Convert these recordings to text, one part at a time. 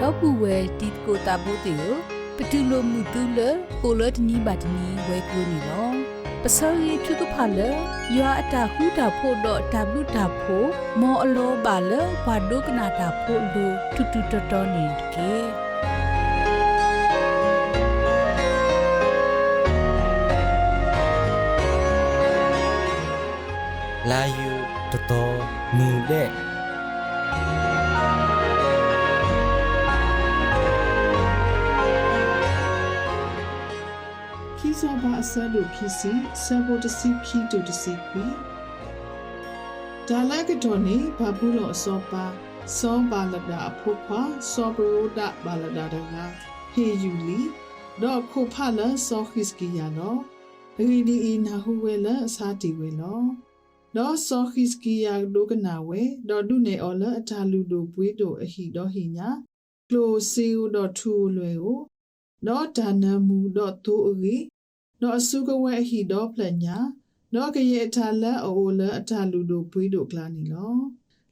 တော့ပူဝဲတီကိုတာဘိုတေယပတူလိုမူတူလကိုလတနီဘတ်နီဝဲကလိုနီလောပစောရီထုကဖာလယောအတာဟူတာဖို့တော့တဘလူတာဖို့မောအလောပါလဘာဒုကနာတာဖို့လူတူတူတော်တော်နေကေလာယူတတော်မူတဲ့ ခီးစောပါအစလို့ခီးစီဆဘိုတစီခီးတူတစီကွီဒါလိုက်ကတော့နေဘာဘူးလို့အစောပါစောပါလဒအဖို့ခွာစောဘရိုဒပါလဒတကဟေယူလီတော့ခုဖလာစောခစ်ကီယာနော်ရီဒီအီနာဟူဝဲလအစားတီဝဲလောတော့စောခစ်ကီယာဒုကနာဝဲတော့ဒုနေအော်လအထာလူတို့ပွေးတို့အဟိတော့ဟိညာကလိုစီဦးတော့ထူလွယ်ကိုတော့ဒါနမူတော့သူအ ရီတော့အစုကဝဲအဟိတော့ဖလညာတော့ကရဲ့အထာလက်အိုလအထာလူတို့ပွေးတို့ကလာနီလော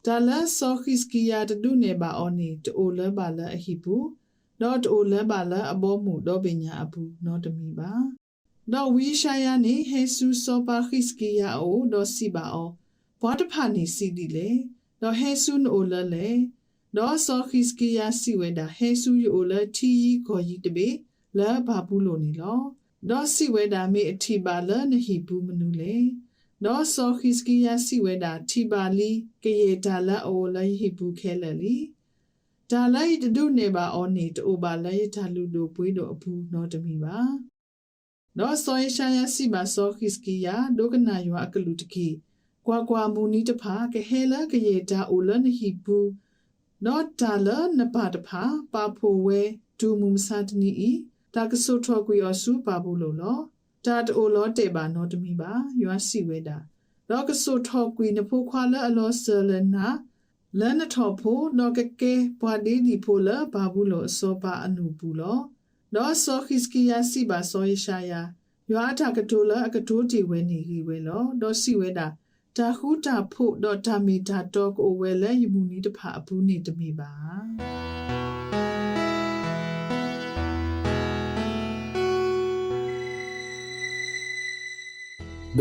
ဒါလစောခစ်ကီယာတဒုနေပါအော်နီတိုလပါလအဟိဘူးတော့တိုလပါလအဘောမှုတော့ပညာအဘူးတော့တမီပါတော့ဝီရှာယာနေဟေဆုစောပါခစ်ကီယာအိုတော့စီပါအောဘွားတဖာနေစီဒီလေတော့ဟေဆုနိုလလေတော့စောခစ်ကီယာစီဝဲတာဟေဆုယိုလတီခေါ်ကြီးတပေလာဘာဘူးလို့နေလော တော့စီဝဲတာမေအထီပါလနဟိဘူးမနူလေတော့စောခစ်ကီယာစီဝဲတာထီပါလီကေယေတာလာအိုလဟိဘူးခဲလလီဒါလိုက်တဒုနေပါအောနေတိုပါလဲရထလူတို့ပွေးတို့အဘူးနော်တမီပါနော်စောယရှာယစီပါစောခစ်ကီယာဒုကနာယောအကလူတကီကွာကွာမူနီတဖာကဟဲလာကရေတာအိုလနဟိဘူးနော်တာလနပါတဖာပါဖိုဝဲဒူမူမစာတနီဤ တာကဆုထောကွေအဆူပါဘူးလို့လောတာတိုလောတေပါနော်တမီပါယောစီဝဲတာတော့ကဆုထောကွေနဖိုခွာလအလောဆလနာလန်နထောဖိုနော်ကကေပွာဒီဒီဖိုလဘာဘူးလို့အစောပါအနုဘူးလို့နော်ဆောခစ်ကီယာစီပါဆောယရှာယာယောအထာကတိုလအကတိုတီဝဲနေကြီးဝဲလို့တော့စီဝဲတာတာခုတာဖို့တော့တာမီတာတော့ကိုဝဲလဲယမှုနီတဖာအဘူးနေတမီပါ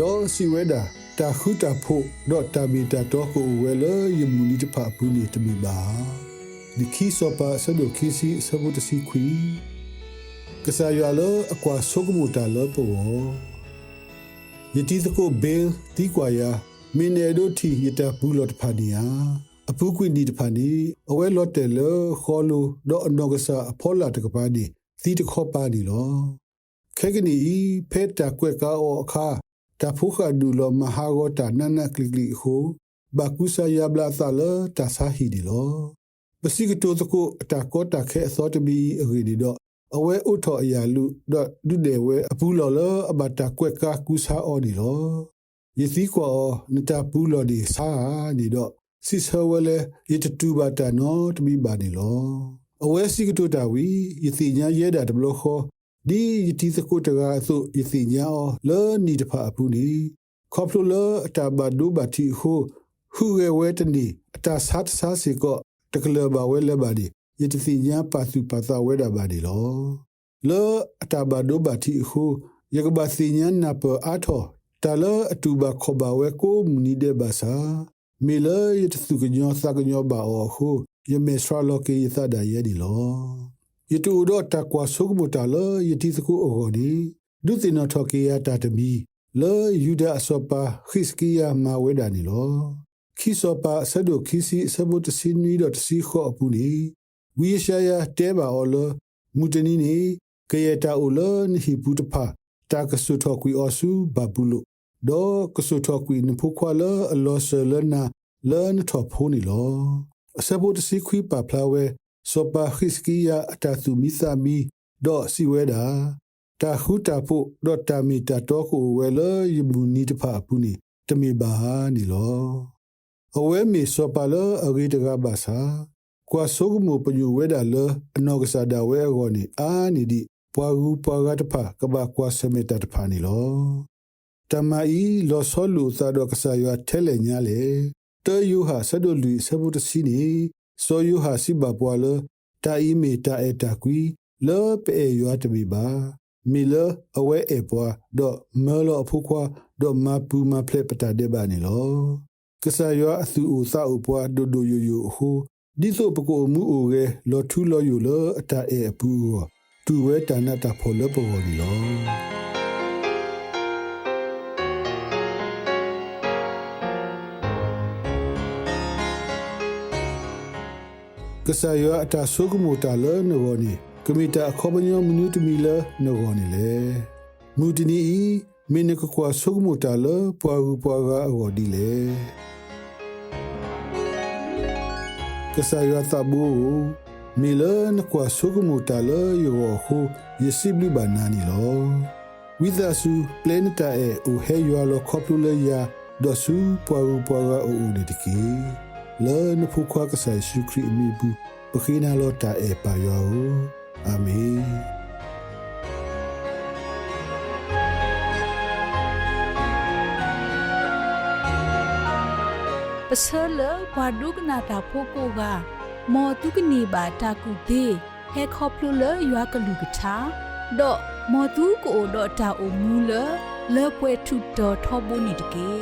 ဒေါ်စီဝဲဒါတာခုတာဖို့ဒေါ်တာမီတာတော့ကိုဝဲလယမူနီတဖာပူနီတမီပါဒီခီစောပါဆဒိုခီစီဆဘုတစီခွီကဆာယလအကွာဆုကမူတာလပေါ်ယတိတကိုဘေးတီကွာယာမင်းနေဒိုတီယတဘူးလော့တဖာနီယာအပူကွီနီတဖာနီအဝဲလော့တယ်လခေါ်လိုဒေါ်အနောကဆာအဖောလာတကပါနီသီတခောပါနီလောခဲကနီဖဲတာကွက်ကာအောအခါ ta phuka du lo maha go ta nana klik klik ho ba kusa ya bla ta lo ta sa hi di lo pasi ke to ko ta ko ta khe so to bi ri di do awe u tho ya lu do du de we apu lo lo aba ta kwet ka kusa o di lo ye si ko ni ta pu lo di sa ni do si so we le ye tu ba ta no to bi ba ni lo awe si ke to ta wi ye si nya ye da de lo kho ဒီယတိစကုတကဆိုယစီညာလောနီတဖာပူနီခေါပလိုလအတာဘဒူဘတိဟုဟူဝဲဝဲတနီအတာဆတ်ဆာစီကောတကလဘဝဲလဘဒီယတိစီညာပါစုပါသာဝဲတာဘာဒီလောလောအတာဘဒူဘတိဟုယကဘစီညာနပအာထောတလအတူဘခဘဝဲကိုမနီတဲ့ဘာသာမေလယတစုကညောစကညောဘာအောဟုယမေစရာလောကေယသဒါယဒီလော ယတူတော့တကွာဆုကမတာလယတိစကုအောဂောဒီဒုတိနထောကေယတာတမီလေယူဒအစောပါခရစ်ကီယာမဝေဒာနီလောခိစောပါဆဒုခိစီဆဘုတစီနီဒတ်စီခောအပူနီဝီရှာယာတဲဘာအောလမူတနီနီကေယတာအိုလနိဟိပုတဖာတာကဆုထောကွီအောစုဘဘူးလုဒေါကဆုထောကွီနဖုခွာလအလောဆလနာလန်ထောဖိုနီလောအစဘုတစီခွီပါဖလာဝဲ စောပါခစ်ကီယာအတာသူမီသမီဒေါ်စီဝဲတာတာခုတာဖို့ဒေါ်တာမီတာတော့ကိုဝဲလယမူနီတဖာပူနီတမီဘာနီလောအဝဲမီစောပါလအဂိတကဘာသာကွာဆုကမပညူဝဲတာလအနောကစားတာဝဲအကောနီအာနီဒီပွာဂူပွာဂတ်ဖာကဘာကွာစမေတတဖာနီလောတမအီလောဆောလူသာတော့ကစားရထဲလေညာလေတေယူဟာဆဒိုလူဆဘုတစီနီ စောယူဟာစီဘပွာလတာအီမီတာအတာကွီလောပေယောတမီပါမီလအဝဲအပွားဒေါ်မဲလောဖူခွာဒေါ်မပူမဖလက်ပတာဒေဘာနီလောကဆာယောအသူဥစာဥပွားဒိုဒိုယိုယိုဟိုဒီဆိုပကိုမှုအိုရဲလောထူလောယိုလောအတာအေအပူတူဝဲတနတာဖော်လပေါ်နီလော ကဆာယောအတာဆုကမူတာလနဝနီကမီတာခေါပညောမနုတမီလနဝနီလေမူတနီဤမင်းနကကွာဆုကမူတာလပွားကူပွားကအဝဒီလေကဆာယောသဘူမီလနကွာဆုကမူတာလယောဟုယစီဘလီဘာနာနီလောဝိဒါစုပလနတာအေဥဟေယောလခေါပလူလေယာဒ ဆူပွားကူပွားကအိုဒီတကီ le ne pourquoi que ça est sucré mi bu pokina lota e pa yo amen ပစလဘွာဒုကနာတာဖိုကိုကမောတုကနေပါတာကူသေးဟဲခေါပလူလရွာကလူကထာဒေါ်မောတုကိုဒေါ်တာအိုမူလလေပွဲထုတော်ထောဘုန်နီတကေ